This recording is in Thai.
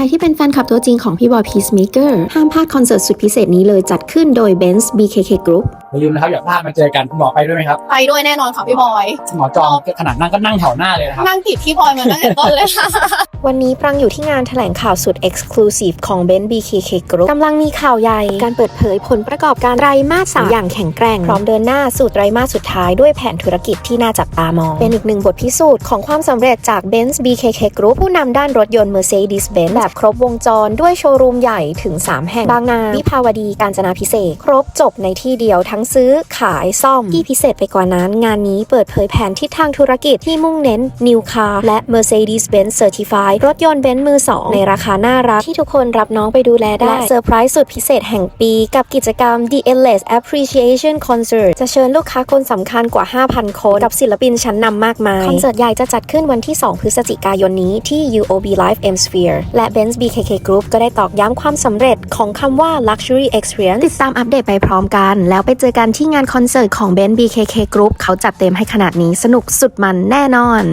รที่เป็นแฟนคลับตัวจริงของพี่บอยพีซเมเกอร์ห้ามพลาดคอนเสิร์ตสุดพิเศษนี้เลยจัดขึ้นโดย Benz BKK Group อย่าลืมนะครับ อย่าพลาดมาเจอกันคุณหมอไปด้วยไหมครับไปด้วยแน่นอนค่ะพี่บอย คุณหมอจองขนาดนั่งก็นั่งแถวหน้าเลยนะครับ นั่งติดพี่บอยมาตั้งแต่ต้นเลยค่ะ วันนี้ปรังอยู่ที่งานแถลงข่าวสุด Exclusive ของ Benz BKK Group กำลังมีข่าวใหญ่ การเปิดเผยผลประกอบการไตรมาสสามอย่างแข็งแกร่ง พร้อมเดินหน้าสู่ไตรมาสสุดท้ายด้วยแผนธุรกิจที่น่าจับตามอง เป็นอีกหนึ่งบทพิสูจน์ของความสำเร็จจาก Benz BKK Group ผู้นำด้านรถยนต์ Mercedes-Benz แบบครบวงจรด้วยโชว์รูมใหญ่ถึง 3 แห่งบางนาวิภาวดีกาญจนาพิเศษกครบจบในที่เดียวทั้งซื้อขายซ่อมที่พิเศษไปกว่านั้น งานนี้เปิดเผยแผนทิศทางธุรกิจที่มุ่งเน้น New Car และ Mercedes-Benz Certified รถยนต์เบนซ์มือ2ในราคาน่ารักที่ทุกคนรับน้องไปดูแลได้ และเซอร์ไพรส์สุดพิเศษแห่งปี กับกิจกรรม The Endless Appreciation Concert จะเชิญลูกค้าคนสำคัญกว่า 5,000 คน กับศิลปินชั้นนำมากมาย คอนเสิร์ตใหญ่จะจัดขึ้นวันที่ 2 พฤศจิกายนนี้ที่ UOB Live M Sphere และ Benz BKK Group ก็ได้ตอกย้ำความสำเร็จของคำว่า Luxury Experience ติดตามอัปเดตไปพร้อมกัน แล้วไปเจอกันที่งานคอนเสิร์ตของ Benz BKK Group เขาจัดเต็มให้ขนาดนี้สนุกสุดมันแน่นอน